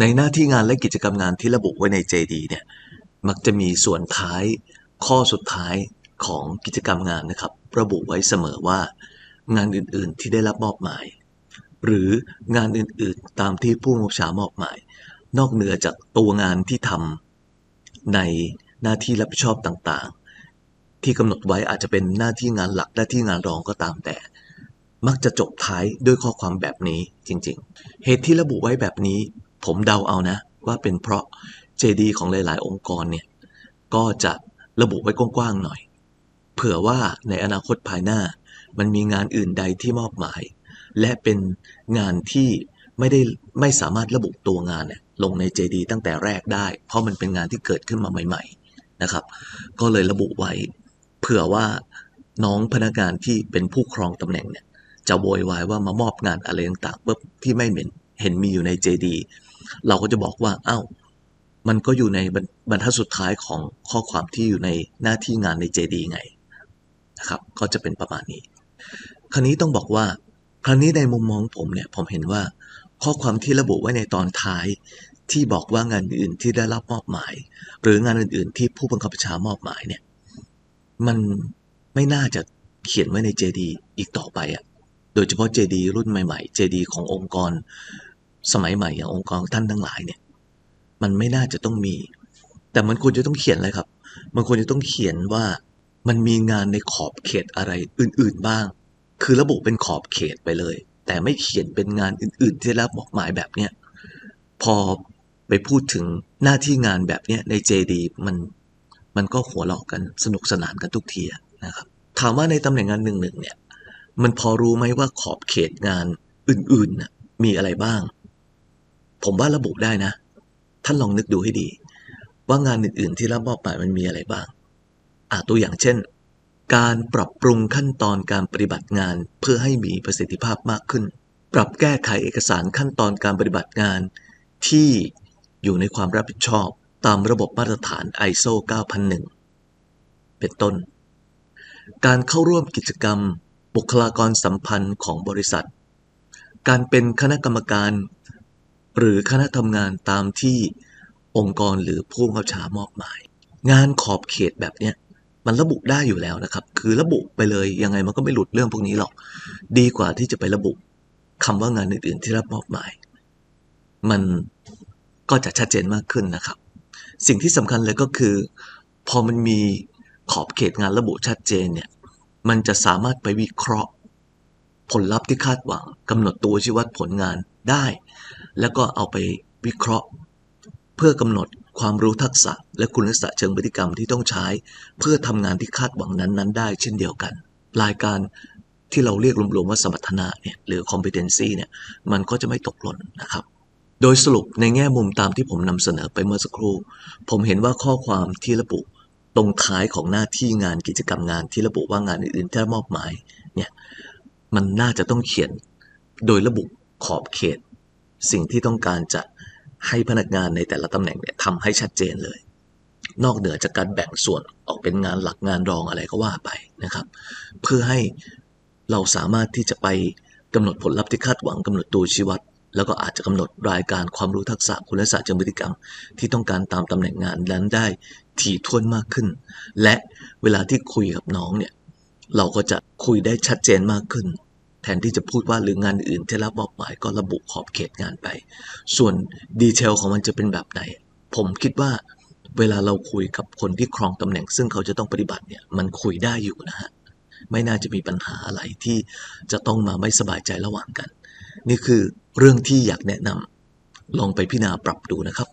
ในหน้าที่งานและกิจกรรมงานที่ระบุไว้ใน JD เนี่ยมักจะมีส่วนท้ายข้อสุดท้ายของกิจกรรมงานนะครับ ระบุไว้เสมอว่า งานอื่นๆที่ได้รับมอบหมาย หรืองานอื่นๆตามที่ผู้บัญชามอบหมาย นอกเหนือจากตัวงานที่ทำในหน้าที่รับผิดชอบต่างๆ ที่กำหนดไว้อาจจะเป็นหน้าที่งานหลักหน้าที่งานรองก็ตามแต่ มักจะจบท้ายด้วยข้อความแบบนี้จริงๆ เหตุที่ระบุไว้แบบนี้ ผมเดาเอานะ ว่าเป็นเพราะ JD ของหลายๆ องค์กรเนี่ย ก็จะระบุไว้กว้างๆหน่อย เผื่อว่าในอนาคตภายหน้า มันมีงานอื่นใดที่มอบหมาย และเป็นงานที่ไม่ได้ไม่สามารถระบุตัวงานเนี่ยลงใน JD ตั้งแต่แรกได้ เพราะมันเป็นงานที่เกิดขึ้นมาใหม่ๆนะครับ ก็เลยระบุไว้ เผื่อว่าน้องพนักงานที่เป็นผู้ครองตำแหน่งเนี่ย จะโวยวายว่ามามอบงานอะไรต่างๆปุ๊บที่ไม่เห็นเห็นมีอยู่ใน JD เราก็จะบอกว่าอ้าวมันก็อยู่ในบรรทัดสุดท้ายของข้อความที่อยู่ในหน้าที่งานใน JD ไงนะครับ ก็จะเป็นประมาณนี้ คราวนี้ต้องบอกว่า ครนี้ในมุมมองผมเนี่ยผมเห็นว่าข้อความที่ระบุไว้ในตอนท้ายที่บอกว่างานอื่นที่ได้รับมอบหมาย หรืองานอื่น ๆ ที่ผู้บังคับบัญชามอบหมายเนี่ย มันไม่น่าจะเขียนไว้ใน JD อีกต่อไปอะ โดยเฉพาะ JD รุ่นใหม่ๆ JD ขององค์กร สมัยใหม่อย่างองค์กรท่านทั้งหลายเนี่ย มันไม่น่าจะต้องมี แต่มันควรจะต้องเขียนอะไรครับ มันควรจะต้องเขียนว่ามันมีงานในขอบเขตอะไรอื่น ๆ บ้าง คือระบุเป็นขอบเขตไปเลย แต่ไม่เขียนเป็นงานอื่น ๆ ที่รับบอกหมายแบบเนี้ยพอไปพูดถึงหน้าที่งานแบบเนี้ยใน JD มันมันก็หัวเราะกันสนุกสนานกันทุกทีนะครับ ถามว่าในตำแหน่งงานหนึ่งๆเนี่ย มันพอรู้ไหมว่าขอบเขตงานอื่นๆมีอะไรบ้าง ผมว่าระบุได้นะ ท่านลองนึกดูให้ดี ว่างานอื่นๆ ที่รับมอบหมายมันมีอะไรบ้าง อ่าตัวอย่างเช่น การปรับปรุงขั้นตอนการปฏิบัติงานเพื่อให้มีประสิทธิภาพมากขึ้น ปรับแก้ไขเอกสารขั้นตอนการปฏิบัติงาน ที่อยู่ในความรับผิดชอบตามระบบมาตรฐาน ISO 9001 เป็นต้น การเข้าร่วมกิจกรรม บุคลากรสัมพันธ์ของบริษัท การเป็นคณะกรรมการ หรือคณะทำงานตามที่องค์กรหรือผู้บังคับบัญชามอบหมาย งานขอบเขตแบบเนี้ยมันระบุได้อยู่แล้วนะครับ คือระบุไปเลยยังไงมันก็ไม่หลุดเรื่องพวกนี้หรอก ดีกว่าที่จะไประบุคำว่างานอื่นๆที่รับมอบหมาย มันก็จะชัดเจนมากขึ้นนะครับ สิ่งที่สำคัญเลยก็คือ พอมันมีขอบเขตงานระบุชัดเจนเนี่ย มันจะสามารถไปวิเคราะห์ ผลลัพธ์ที่คาดหวังกำหนดตัวชี้วัดผลงานได้ แล้วก็เอาไปวิเคราะห์ เพื่อกำหนดความรู้ทักษะ และคุณลักษณะเชิงพฤติกรรมที่ต้องใช้ เพื่อทำงานที่คาดหวังนั้นๆ ได้ เช่นเดียวกันรายการที่เราเรียกรวมๆว่าสมรรถนะเนี่ยหรือ competency เนี่ยมันก็จะไม่ตกหล่นนะครับ โดยสรุปในแง่มุมตามที่ผมนำเสนอไปเมื่อสักครู่ ผมเห็นว่าข้อความที่ระบุ ตรงท้ายของหน้าที่งานกิจกรรมงานที่ระบุว่างานอื่นๆที่มอบหมายเนี่ยมันน่าจะต้องเขียนโดยระบุขอบเขต สิ่งที่ต้องการจะให้พนักงานในแต่ละตำแหน่งเนี่ยทำให้ชัดเจนเลย นอกเหนือจากการแบ่งส่วนออกเป็นงานหลักงานรองอะไรก็ว่าไปนะครับ เพื่อให้เราสามารถที่จะไปกำหนดผลลัพธ์ที่คาดหวังกำหนดตัวชี้วัด แล้วก็อาจจะกำหนดรายการความรู้ทักษะคุณลักษณะเชิงพฤติกรรม ที่ต้องการตามตำแหน่งงานนั้นได้ถี่ถ้วนมากขึ้น และเวลาที่คุยกับน้องเนี่ยเราก็จะคุยได้ชัดเจนมากขึ้น แทนที่จะพูดว่าหรืองานอื่นที่รับมอบหมายก็ระบุขอบเขตงานไป ส่วนดีเทลของมันจะเป็นแบบไหน ผมคิดว่าเวลาเราคุยกับคนที่ครองตำแหน่ง ซึ่งเขาจะต้องปฏิบัติเนี่ยมันคุยได้อยู่นะฮะไม่น่าจะมีปัญหาอะไรที่จะต้องมาไม่สบายใจระหว่างกัน นี่คือเรื่องที่อยากแนะนำลองไปพิจารณาปรับดูนะครับ